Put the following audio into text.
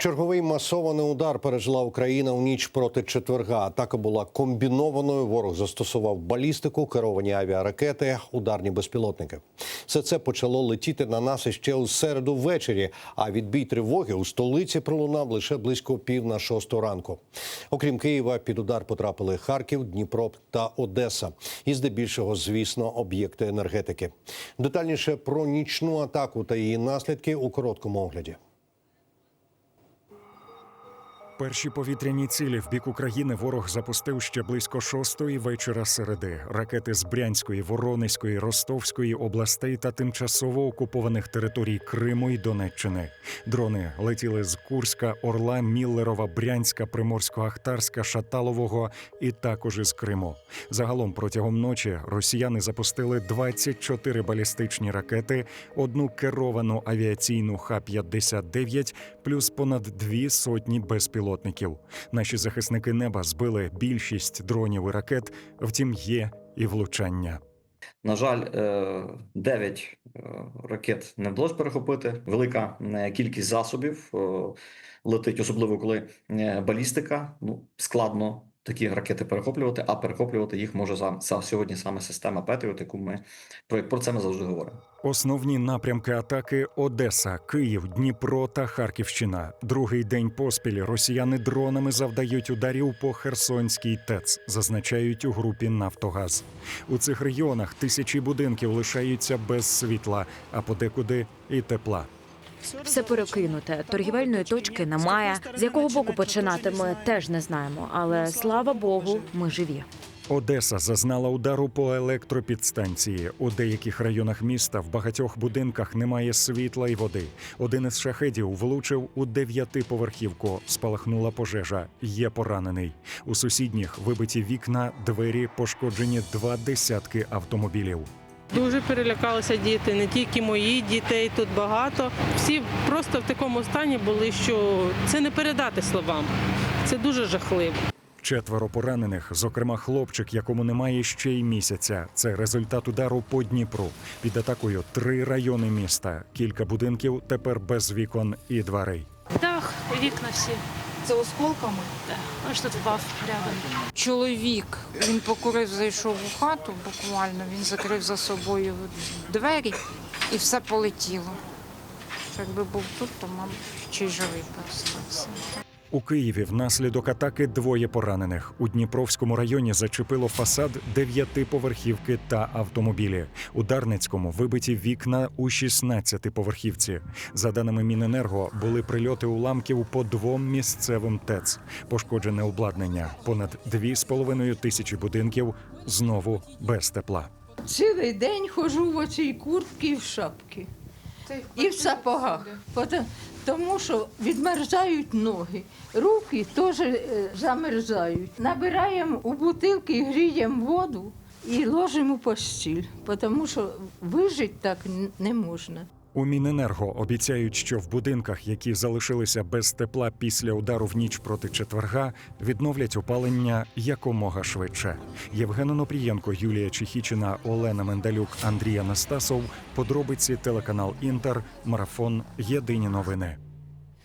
Черговий масований удар пережила Україна у ніч проти четверга. Атака була комбінованою. Ворог застосував балістику, керовані авіаракети, ударні безпілотники. Все це почало летіти на нас іще у середу ввечері. А відбій тривоги у столиці пролунав лише близько пів на шосту ранку. Окрім Києва, під удар потрапили Харків, Дніпро та Одеса. І здебільшого, звісно, об'єкти енергетики. Детальніше про нічну атаку та її наслідки у короткому огляді. Перші повітряні цілі в бік України ворог запустив ще близько шостої вечора середи. Ракети з Брянської, Воронезької, Ростовської областей та тимчасово окупованих територій Криму і Донеччини. Дрони летіли з Курська, Орла, Міллерова, Брянська, Приморсько-Ахтарська, Шаталового і також із Криму. Загалом протягом ночі росіяни запустили 24 балістичні ракети, одну керовану авіаційну Х-59, плюс понад дві сотні безпілотників. Наші захисники неба збили більшість дронів і ракет, втім є і влучання. На жаль, 9 ракет не вдалося перехопити. Велика е, кількість засобів е, летить, особливо коли е, балістика. Ну складно такі ракети перехоплювати, а перехоплювати їх може за, за сьогодні саме система Петріот, яку ми про, про це ми завжди говоримо. Основні напрямки атаки Одеса, Київ, Дніпро та Харківщина. Другий день поспіль росіяни дронами завдають ударів по Херсонській ТЕЦ, зазначають у групі Нафтогаз. У цих регіонах тисячі будинків лишаються без світла, а подекуди і тепла. Все перекинуте. Торгівельної точки немає. З якого боку починати ми теж не знаємо. Але слава Богу, ми живі. Одеса зазнала удару по електропідстанції. У деяких районах міста в багатьох будинках немає світла і води. Один із шахедів влучив у дев'ятиповерхівку. Спалахнула пожежа. Є поранений. У сусідніх вибиті вікна, двері, пошкоджені два десятки автомобілів. Дуже перелякалися діти, не тільки мої дітей тут багато. Всі просто в такому стані були, що це не передати словам. Це дуже жахливо. Четверо поранених, зокрема хлопчик, якому немає ще й місяця. Це результат удару по Дніпру. Під атакою три райони міста. Кілька будинків тепер без вікон і дверей. Дах, вікна всі. Це осколками? Да. Аж тут впав рядом. Чоловік він покурив, зайшов у хату буквально. Він закрив за собою двері і все полетіло. Якби був тут, то мабуть, чи живий би остався. У Києві внаслідок атаки двоє поранених. У Дніпровському районі зачепило фасад дев'ятиповерхівки та автомобілі. У Дарницькому вибиті вікна у 16-поверхівці. За даними Міненерго, були прильоти уламків по двом місцевим ТЕЦ. Пошкоджене обладнання. Понад дві з половиною тисячі будинків знову без тепла. Цілий день ходжу в оцій куртці в шапці. І в сапогах. Тому що відмерзають ноги, руки теж е, замерзають. Набираємо у бутилки, гріємо воду і ложимо постіль, тому що вижити так не можна. У Міненерго обіцяють, що в будинках, які залишилися без тепла після удару в ніч проти четверга, відновлять опалення якомога швидше. Євген Онопрієнко, Юлія Чехічина, Олена Мендалюк, Андрій Анастасов. Подробиці телеканал Інтер. Марафон. Єдині новини.